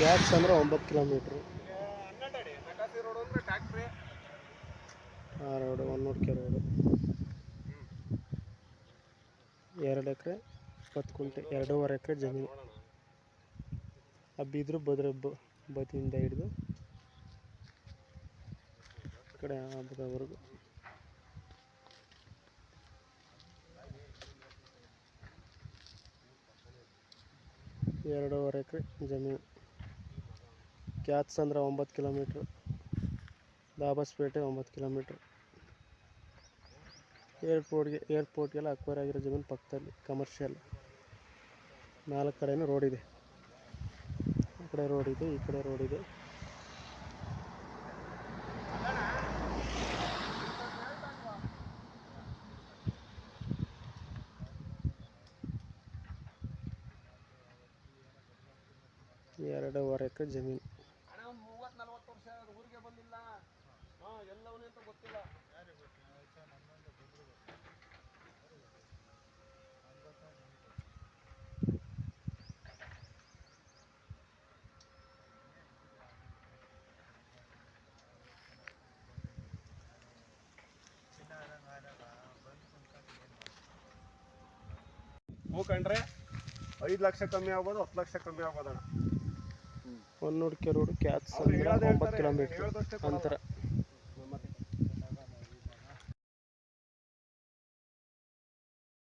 Cats ಅಂದರೆ ಒಂಬತ್ತು kilometre. ಆ ರೋಡು ಹೊನ್ನೂರ್ಕೆ ರೋಡು ಎರಡು ಎಕರೆ, ಇಪ್ಪತ್ತು ಕುಂಟೆ ಎರಡೂವರೆ ಎಕರೆ ಜಮೀನು. ಆ ಬಿದ್ರು ಬದ್ರ ಬದಿಯಿಂದ ಹಿಡಿದು ಈ ಕಡೆ ಹಬ್ಬದವರೆಗೂ. ಎರಡೂವರೆ ಎಕರೆ ಜಮೀನು. ಕ್ಯಾತ್ಸ್ ಅಂದ್ರೆ ಒಂಬತ್ತು ಕಿಲೋಮೀಟ್ರ್ ದಾಬಸ್ಪೇಟೆ ಒಂಬತ್ತು ಕಿಲೋಮೀಟ್ರ್. ಏರ್ಪೋರ್ಟ್ಗೆ, ಏರ್ಪೋರ್ಟ್ಗೆಲ್ಲ ಅಕ್ವೇರ್ ಆಗಿರೋ ಜಮೀನು ಪಕ್ಕದಲ್ಲಿ ಕಮರ್ಷಿಯಲ್ ನಾಲ್ಕು ಕಡೆಯೂ ರೋಡ್ ಇದೆ. ಆ ಕಡೆ ರೋಡ್ ಇದೆ, ಈ ಕಡೆ ರೋಡ್ ಇದೆ. ಎರಡೂವರೆ ಎಕರೆ ಜಮೀನು. ಹ್ಞೂ ಕಂಡ್ರೆ ಐದು ಲಕ್ಷ ಕಮ್ಮಿ ಆಗ್ಬೋದು ಹತ್ತು ಲಕ್ಷ ಕಮ್ಮಿ ಆಗ್ಬೋದು ಅಣ್ಣ. ಹೊನ್ನೂಡಿಕೆ ರೋಡು ಹೇಳೋದು ಒಂಬತ್ತು ಕಿಲೋಮೀಟ್ರ್. ಅಂತರ.